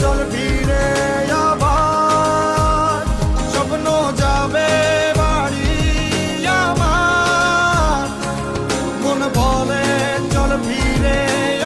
চল ফিরে।